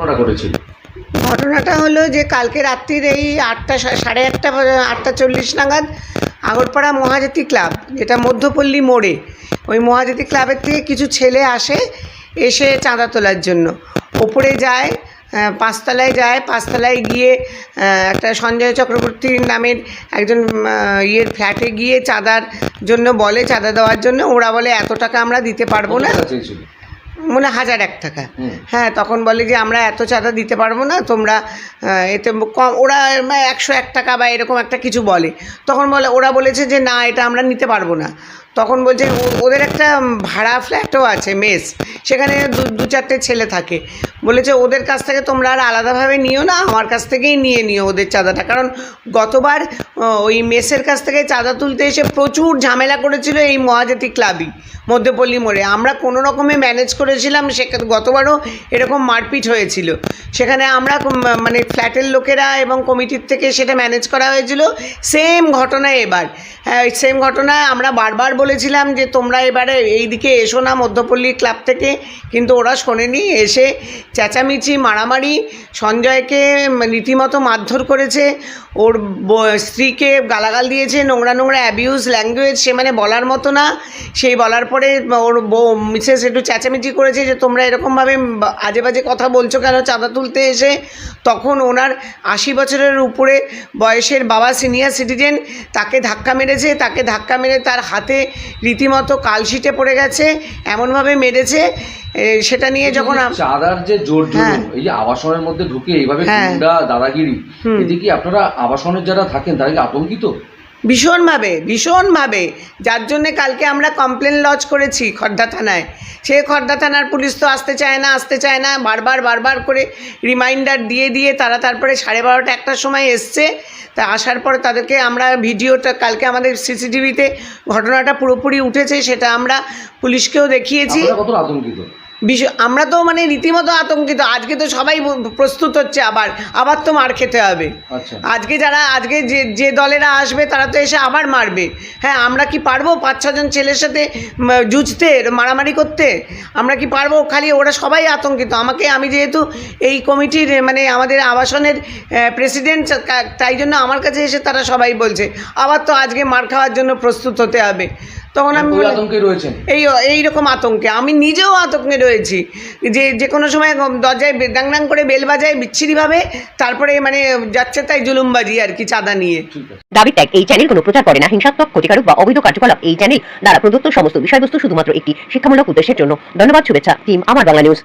ঘটনা ঘটেছিল? ঘটনাটা হলো যে কালকে রাত্রির এই আটটা সাড়ে আটটা আটটা চল্লিশ নাগাদ আগরপাড়া মহাজাতি ক্লাব যেটা মধ্যপল্লী মোড়ে ওই মহাজাতি ক্লাবের থেকে কিছু ছেলে আসে এসে চাঁদা তোলার জন্য। ওপরে যায় পাঁচতলায় যায় পাঁচতলায় গিয়ে একটা সঞ্জয় চক্রবর্তীর নামের একজন ইয়ের ফ্ল্যাটে গিয়ে চাঁদার জন্য বলে চাঁদা দেওয়ার জন্য। ওরা বলে এত টাকা আমরা দিতে পারব না। মনে হাজার এক টাকা। হ্যাঁ তখন বলে যে আমরা এত চাঁদা দিতে পারব না তোমরা এতে কম ওরা একশো এক টাকা বা এরকম একটা কিছু বলে। তখন বলে ওরা বলেছে যে না এটা আমরা নিতে পারব না। তখন বলছে ও- ওদের একটা ভাড়া ফ্ল্যাটও আছে মেস সেখানে দু দু চারটে ছেলে থাকে। বলেছে ওদের কাছ থেকে তোমরা আর আলাদাভাবে নিও না আমার কাছ থেকেই নিয়ে নিও ওদের চাঁদাটা। কারণ গতবার ওই মেসের কাছ থেকে চাঁদা তুলতে এসে প্রচুর ঝামেলা করেছিল এই মহাজাতি ক্লাবই। মধ্যপল্লী মোড়ে। আমরা কোনো রকমে ম্যানেজ করেছিলাম সেখানে গতবারও এরকম মারপিট হয়েছিল। সেখানে আমরা মানে ফ্ল্যাটের লোকেরা এবং কমিটির থেকে সেটা ম্যানেজ করা হয়েছিল। সেম ঘটনা এবার। হ্যাঁ সেম ঘটনা আমরা বারবার বলেছিলাম যে তোমরা এবারে এই দিকে এসো না মধ্যপল্লী ক্লাব থেকে। কিন্তু ওরা শোনেনি, এসে চেঁচামেচি, মারামারি, সঞ্জয়কে রীতিমতো মারধর করেছে। ওর স্ত্রীকে গালাগাল দিয়েছে, নোংরা নোংরা অ্যাবিউজ ল্যাঙ্গুয়েজ সে মানে বলার মতো না। সেই বলার পরে ওর বউ মিসেস একটু চেঁচামেচি করেছে যে তোমরা এরকমভাবে আজে বাজে কথা বলছো কেন চাঁদা তুলতে এসে তখন ওনার আশি বছরের উপরে বয়সের বাবা সিনিয়র সিটিজেন তাকে ধাক্কা মেরেছে তাকে ধাক্কা মেরে তার হাতে রীতিমতো কালশিটে পড়ে গেছে এমনভাবে মেরেছে সেটা নিয়ে যখন চাঁদার যে জোর হ্যাঁ। এই যে আবাসনের মধ্যে ঢুকে এইভাবে হ্যাঁ। দাদাগিরি হুম। এতে কি আপনারা আবাসনের যারা থাকেন তারা কি আতঙ্কিত ভীষণভাবে ভীষণভাবে। যার জন্যে কালকে আমরা কমপ্লেন লজ করেছি খর্দা থানায়। সে খর্দা থানার পুলিশ তো আসতে চায় না, আসতে চায় না, বারবার বারবার করে রিমাইন্ডার দিয়ে দিয়ে তারা তারপরে সাড়ে বারোটা একটার সময় এসছে। তা আসার পর তাদেরকে আমরা ভিডিওটা, কালকে আমাদের সিসিটিভিতে ঘটনাটা পুরোপুরি উঠেছে, সেটা আমরা পুলিশকেও দেখিয়েছি। কত আতঙ্কিত? বিষয় আমরা তো মানে রীতিমতো আতঙ্কিত। আজকে তো সবাই প্রস্তুত হচ্ছে আবার। আবার তো মার খেতে হবে। আচ্ছা। আজকে যারা আজকে যে যে দলেরা আসবে তারা তো এসে আবার মারবে। হ্যাঁ আমরা কি পারব পাঁচ ছজন ছেলের সাথে জুঝতে মারামারি করতে? আমরা কি পারব? খালি ওরা সবাই আতঙ্কিত। আমাকে আমি যেহেতু এই কমিটির মানে আমাদের আবাসনের প্রেসিডেন্ট তাই জন্য আমার কাছে এসে তারা সবাই বলছে আবার তো আজকে মার খাওয়ার জন্য প্রস্তুত হতে হবে। তখন আমি আতঙ্কে রয়েছেন? এই এই রকম আতঙ্কে। আমি নিজেও আতঙ্কে রয়েছি যে যে কোনো সময় দরজায় বে- ডাং ডাং করে বেল বাজায় বিচ্ছিরিভাবে তারপরে মানে যাচ্ছে তাই জুলুমবাজি আর কি চাঁদা নিয়ে। দাবি ত্যাগ এই চ্যানেল কোনো প্রচার করে না। হিংসাত্মক ক্ষতিকারক বা অবৈধ কার্যকলাপ এই চ্যানেল দ্বারা প্রদত্ত সমস্ত বিষয়বস্তু শুধুমাত্র একটি শিক্ষামূলক উদ্দেশ্যের জন্য। ধন্যবাদ শুভেচ্ছা টিম আমার বাংলা নিউজ